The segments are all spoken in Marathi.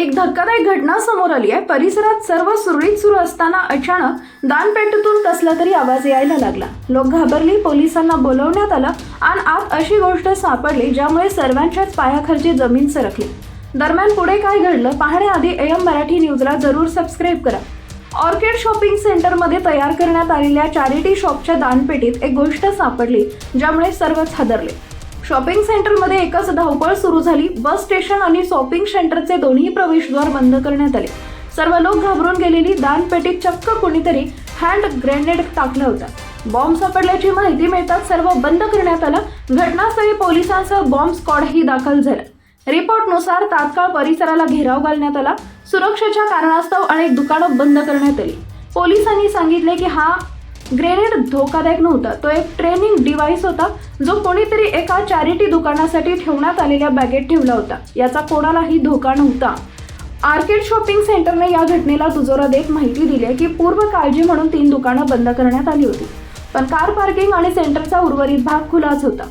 एक धक्कादायक घटना समोर आली आहे. परिसरात सर्व सुरळीत सुरू असताना अचानक दानपेटीतून कसला तरी आवाज यायला लागला. लोक घाबरली पोलिसांना बोलवण्यात आलं आणि आत अशी गोष्ट सापडली ज्यामुळे सर्वांच्याच पायाखालची जमीन सरकली. दरम्यान पुढे काय घडलं पाहण्याआधी एम मराठी न्यूजला जरूर सबस्क्राईब करा. ऑर्किड शॉपिंग सेंटरमध्ये तयार करण्यात आलेल्या चॅरिटी शॉपच्या दानपेटीत एक गोष्ट सापडली ज्यामुळे सर्वच हादरले शॉपिंग सेंटरमध्ये एकच धावपळ सुरू झाली. बस स्टेशन आणि शॉपिंग सेंटरचे दोन्ही प्रवेशद्वार बंद करण्यात आले. सर्व लोक घाबरून गेलेली दानपेटीत चक्क कोणीतरी हँड ग्रेनेड टाकला होता. बॉम्ब सापडल्याची माहिती मिळताच सर्व बंद करण्यात आलं. घटनास्थळी पोलिसांसह बॉम्ब स्क्वॉडही दाखल झालं. रिपोर्टनुसार तात्काळ परिसराला घेराव घालण्यात आला. सुरक्षेच्या कारणास्तव अनेक दुकानं बंद करण्यात आली. पोलिसांनी सांगितले की हा ग्रेनेड धोकादायक नव्हता. तो एक ट्रेनिंग डिव्हाइस होता जो कोणीतरी एका चॅरिटी दुकानासाठी ठेवण्यात आलेल्या बॅगेत ठेवला होता. याचा कोणालाही धोका नव्हता. आर्केड शॉपिंग सेंटरने या घटनेला दुजोरा देत माहिती दिली आहे की पूर्व काळजी म्हणून तीन दुकानं बंद करण्यात आली होती. पण कार पार्किंग आणि सेंटरचा उर्वरित भाग खुलाच होता.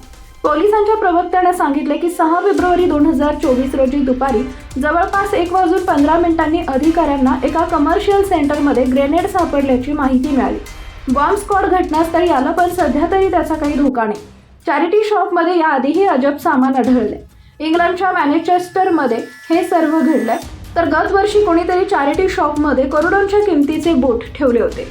पोलिसांच्या प्रवक्त्याने सांगितले की सहा फेब्रुवारी दोन हजार चोवीस रोजी दुपारी जवळपास एक वाजून पंधरा मिनिटांनी अधिकाऱ्यांना एका कमर्शियल सेंटरमध्ये ग्रेनेड सापडल्याची माहिती मिळाली. बॉम्ब स्क्वॉड घटनास्थळी आलं पण सध्या तरी त्याचा काही धोका नाही. चॅरिटी शॉपमध्ये याआधीही अजब सामान आढळले इंग्लंडच्या मॅनेचेस्टरमध्ये हे सर्व घडलंय. तर गत वर्षी कोणीतरी चॅरिटी शॉपमध्ये करोडोंच्या किमतीचे बोट ठेवले होते.